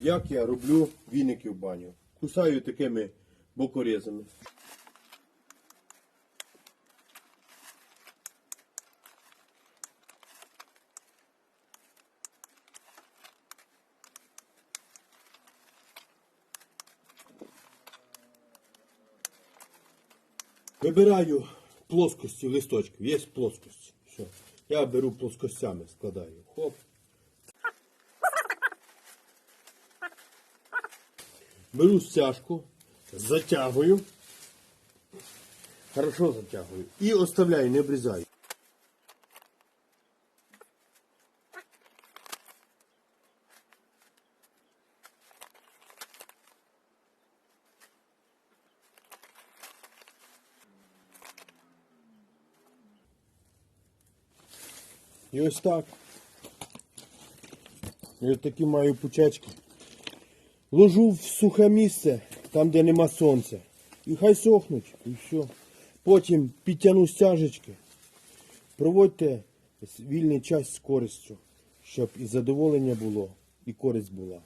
Як я роблю віники в баню? Кусаю такими бокорезами. Вибираю плоскості листочків. Є плоскості. Все. Я беру плоскостями, складаю. Хоп. Беру стяжку, затягую. Хорошо затягую. І оставляю, не обрізаю. І ось так. І ось такі маю пучечки. Ложу в сухе місце, там де нема сонця. І хай сохнуть, і все. Потім підтягну стяжечки. Проводьте вільний час з користю, щоб і задоволення було, і користь була.